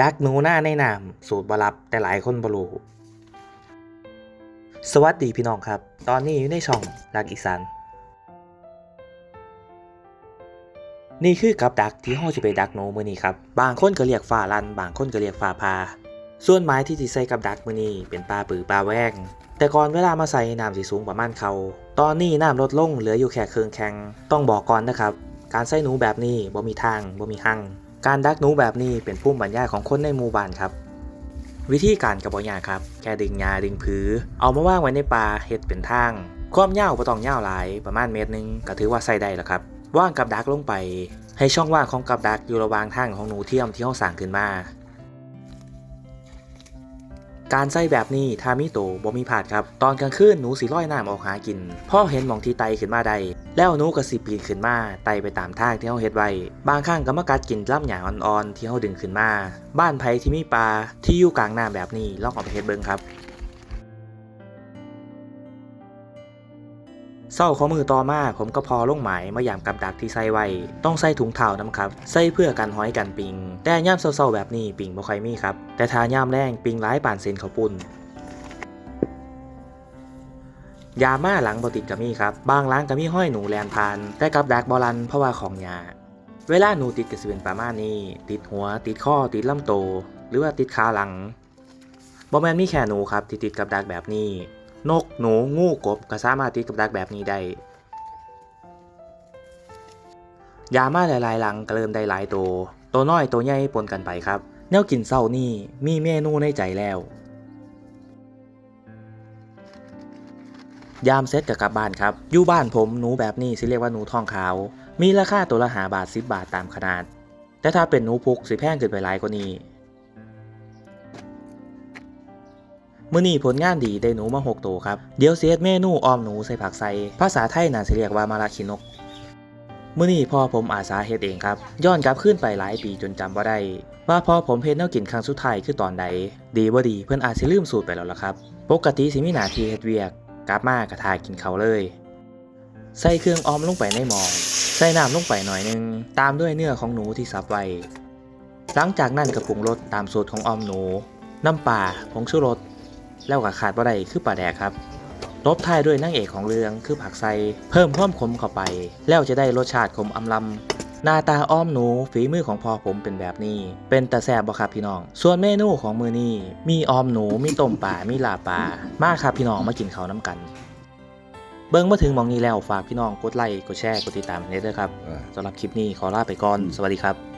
ดักหนูหน้าในน้ำสูตรบลับแต่หลายคนบรูสวัสดีพี่น้องครับ ตอนนี้อยู่ในช่องรักอีสานนี่คือกับดักที่ห้องจะไปดักหนูมือนี้ครับ บางคนก็เรียกฝ่าลัน บางคนก็เรียกฝ่าพา ส่วนไม้ที่สิใส่กับดักมือนี้เป็นปลาปือปลาแวงแต่ก่อนเวลามาใส่น้ำสิสูงประมาณเขา ตอนนี้น้ำลดลงเหลืออยู่แค่เครื่องแข็ง ต้องบอกก่อนนะครับ การใส่หนูแบบนี้บ่มีทางบ่มีหั่ง การดักหนูแบบนี้เป็นภูมิปัญญาของคนในหมู่บ้านครับ วิธีการกับบอยาครับ แค่ดึงยาดึงผือ เอามาว่างไว้ในป่าเห็ดเป็นทาง ความยาวปะตองยาวหลายประมาณเมตรหนึงก็ถือว่าใส่ได้แล้วครับ ว่างกับดักลงไป ให้ช่องว่างของกับดักอยู่ระหว่างทางของหนูเทียมที่เขาสั่งขึ้นมา การใส่แบบนี้ทามิโตบ่มีผาดครับ ตอนกลางคืนหนูสิลอยน้ำออกหากินพ่อเห็นมองที่ไตขึ้นมาได้แล้วหนูก็สิปีนขึ้นมาไตไปตามทางที่เขาเฮ็ดไว้ บางครั้งก็มากัดกินล่ำหยางอ่อนๆที่เขาดึงขึ้นมา บ้านไผที่มีปลาที่อยู่กลางน้ำแบบนี้ลองเอาไปเฮ็ดเบิ่งครับ เศร้าข้อมือต่อมาผมก็พอลงหมายมาย่ามกับดักที่ใส่ไว้ ต้องใส่ถุงเท้าน้ำครับ ใส่เพื่อกันห้อยกันปิง แต่ย่ามเศร้าๆแบบนี้ปิงบ่ค่อยมีครับ แต่ถ้าย่ามแรงปิงร้ายป่านเซนเขาปุ่นยาม่าหลังบติดก็มีครับ บางหล้างก็มีห้อยหนูแลนพาน แต่กับดักบอลันเพราะว่าของยา เวลาหนูติดกับสิเป็นประมาณนี้ ติดหัว ติดข้อ ติดลำโต หรือว่าติดขาหลังบอแมนมีแค่หนูครับที่ติดกับดักแบบนี้ นกหนูงูกบก็สามารถติดกับดักแบบนี้ได้ยามาหลายๆหลังก็เริ่มได้หลายตัวตัวน้อยตัวใหญ่ปนกันไปครับ แนวกินเศร้านี่มีเมนูในใจแล้ว ยามเซ็ตกับกลับบ้านครับอยู่บ้านผมหนูแบบนี้สิเรียกว่าหนูทองขาว มีราคาตัวละหาบาท10บาทตามขนาด แต่ถ้าเป็นหนูพุกสิแพงเกินไปหลายกว่านี้ มื่อนี้ผลงานดีได้หนูมาหกตัวครับ เดี๋ยวเสียดเมนูออมหนูใส่ผักใส่ภาษาไทยน่าจะเรียกว่ามาราคินกมื่อนี้พ่อผมอาสาเฮ็ดเองครับ ย้อนกลับขึ้นไปหลายปีจนจำว่าได้ ว่าพอผมเฮ็ดแนวกินครั้งสุดท้ายคือตอนใด ดีบ่าดีเพื่อนอาจสิลืมสูตรไปแล้วล่ะครับ ปกติสิมีหนาทีเฮ็ดเวียก กลับมากระทากินเขาเลย ใส่เครื่องออมลงไปในหม้อใส่น้ำลงไปหน่อยนึง ตามด้วยเนื้อของหนูที่สับไว้หลังจากนั้นก็ปรุงรสตามสูตรของออมหนู น้ำปลาผงชูรส แล้วก็ขาดบ่ได้คือปลาแดกครับตบท้ายด้วยนางเอกของเรื่องคือผักไซเพิ่มความขมเข้าไป แล้วจะได้รสชาติขมอำลำหน้าตาอ้อมหนูฝีมือของพ่อผมเป็นแบบนี้ เป็นตาแซบบ่ครับพี่น้อง ส่วนเมนูของมือนี้มีออมหนูมีต้มป่ามีลาบป่ามาครับพี่น้องมากินข้าวน้ำกันเบิ้งมาถึงหมองนี้แล้วฝากพี่น้องกดไลค์กดแชร์กดติดตามให้ด้วยครับอ่าสำหรับคลิปนี้ขอลาไปก่อนสวัสดีครับ